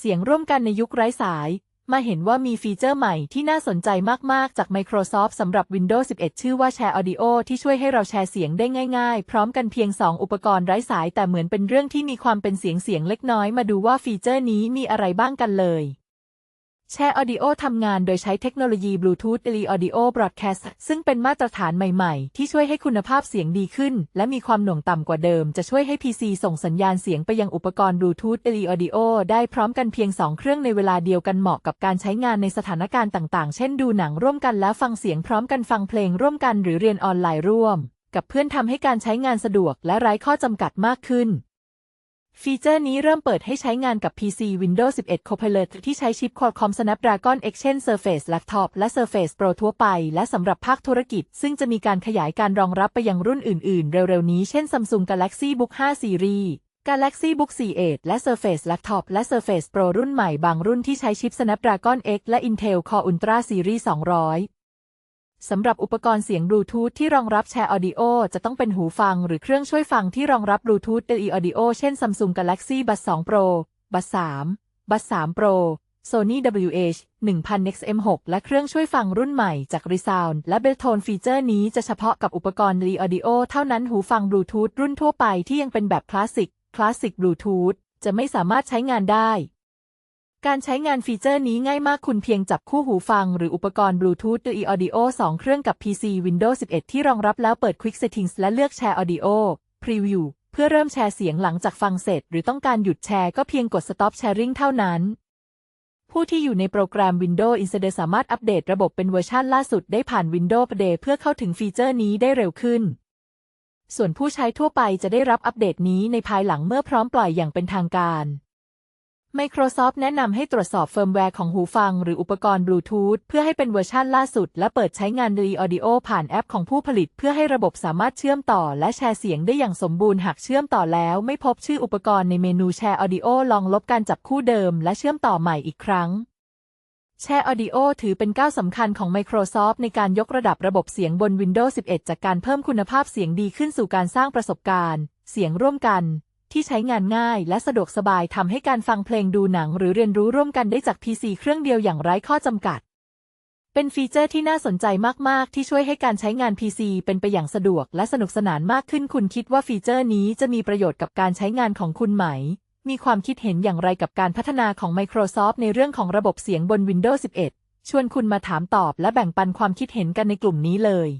เสียงร่วมกันในยุคไร้สาย มาเห็นว่ามีฟีเจอร์ใหม่ที่น่าสนใจมาก ๆ จาก Microsoft สำหรับ Windows 11 ชื่อว่า Share Audio ที่ช่วยให้เราแชร์เสียงได้ง่าย ๆ พร้อมกันเพียง 2 อุปกรณ์ไร้สาย แต่เหมือนเป็นเรื่องที่มีความเป็นเสียงเสียงเล็กน้อย มาดูว่าฟีเจอร์นี้มีอะไรบ้างกันเลย แชร์ Audio ทำงานโดยใช้เทคโนโลยี Bluetooth Li Audio Broadcast ซึ่งเป็นมาตรฐานใหม่ๆ ที่ช่วยให้คุณภาพเสียงดีขึ้น และมีความหน่วงต่ำกว่าเดิม จะช่วยให้ PC ส่งสัญญาณเสียงไปยังอุปกรณ์ Bluetooth Li Audio ได้พร้อมกันเพียง 2 เครื่องในเวลาเดียวกันเหมาะกับการใช้งานในสถานการณ์ต่างๆ เช่นดูหนังร่วมกันแล้วฟังเสียงพร้อมกันฟังเพลงร่วมกันหรือเรียนออนไลน์ร่วม กับเพื่อนทำให้การใช้งานสะดวกและไร้ข้อจำกัดมากขึ้น ฟีเจอร์นี้เริ่มเปิดให้ใช้งานกับ PC Windows 11 Copilot ที่ใช้ชิป Qualcomm Snapdragon X เช่น Surface Laptop และ Surface Pro ทั่วไป และสำหรับภาคธุรกิจ ซึ่งจะมีการขยายการรองรับไปยังรุ่นอื่น ๆ เร็ว ๆ นี้ เช่น Samsung Galaxy Book 5 Series Galaxy Book 4และ Surface Laptop และ Surface Pro รุ่นใหม่บางรุ่นที่ใช้ชิป Snapdragon X และ Intel Core Ultra Series 200 สำหรับอุปกรณ์เสียงบลูทูธที่รองรับแชร์ออดิโอจะต้องเป็นหูฟังหรือเครื่องช่วยฟังที่รองรับบลูทูธ LE Audio เช่น Samsung Galaxy Buds 2 Pro Buds 3 Buds 3 Pro Sony WH 1000 XM6 และเครื่องช่วยฟังรุ่นใหม่จาก Resound และ Beltone ฟีเจอร์นี้จะเฉพาะกับอุปกรณ์ LE Audio เท่านั้นหูฟังบลูทูธรุ่นทั่วไปที่ยังเป็นแบบคลาสสิกคลาสสิกบลูทูธจะไม่สามารถใช้งานได้ การใช้งานฟีเจอร์นี้ง่ายมากคุณเพียงจับคู่หูฟังหรืออุปกรณ์บลูทูธ DE Audio 2 เครื่องกับ PC Windows 11 ที่รองรับแล้วเปิด Quick Settings และเลือกแชร์ Audio Preview เพื่อเริ่มแชร์เสียงหลังจากฟังเสร็จ หรือต้องการหยุดแชร์ก็เพียงกด Stop Sharing เท่านั้น ผู้ที่อยู่ในโปรแกรม Windows Insider สามารถอัปเดตระบบเป็นเวอร์ชันล่าสุดได้ผ่าน Windows Update เพื่อเข้าถึงฟีเจอร์นี้ได้เร็วขึ้น ส่วนผู้ใช้ทั่วไปจะได้รับอัปเดตนี้ในภายหลังเมื่อพร้อมปล่อยอย่างเป็นทางการ Microsoft แนะนำให้ตรวจสอบเฟิร์มแวร์ของหูฟังหรืออุปกรณ์บลูทูธเพื่อให้เป็นเวอร์ชันล่าสุด และเปิดใช้งาน DE Audio ผ่านแอปของผู้ผลิต เพื่อให้ระบบสามารถเชื่อมต่อ และแชร์เสียงได้อย่างสมบูรณ์หากเชื่อมต่อแล้ว ไม่พบชื่ออุปกรณ์ในเมนูแชร์ Audio ลองลบการจับคู่เดิม และเชื่อมต่อใหม่อีกครั้งแชร์ Audio ถือเป็นก้าวสำคัญของ Microsoft ในการยกระดับระบบเสียงบน Windows 11 จากการเพิ่มคุณภาพเสียงดีขึ้นสู่การสร้างประสบการณ์ เสียงร่วมกัน ที่ใช้งานง่ายและสะดวกสบายทำให้การฟังเพลงดูหนังหรือเรียนรู้ร่วมกันได้จาก PC เครื่องเดียวอย่างไร้ข้อจำกัด เป็นฟีเจอร์ที่น่าสนใจมาก ๆ ที่ช่วยให้การใช้งาน PC เป็นไปอย่างสะดวกและสนุกสนานมากขึ้นคุณคิดว่าฟีเจอร์นี้จะมีประโยชน์กับการใช้งานของคุณไหม มีความคิดเห็นอย่างไรกับการพัฒนาของ Microsoft ในเรื่องของระบบเสียงบน Windows 11 ชวนคุณมาถามตอบและแบ่งปันความคิดเห็นกันในกลุ่มนี้เลย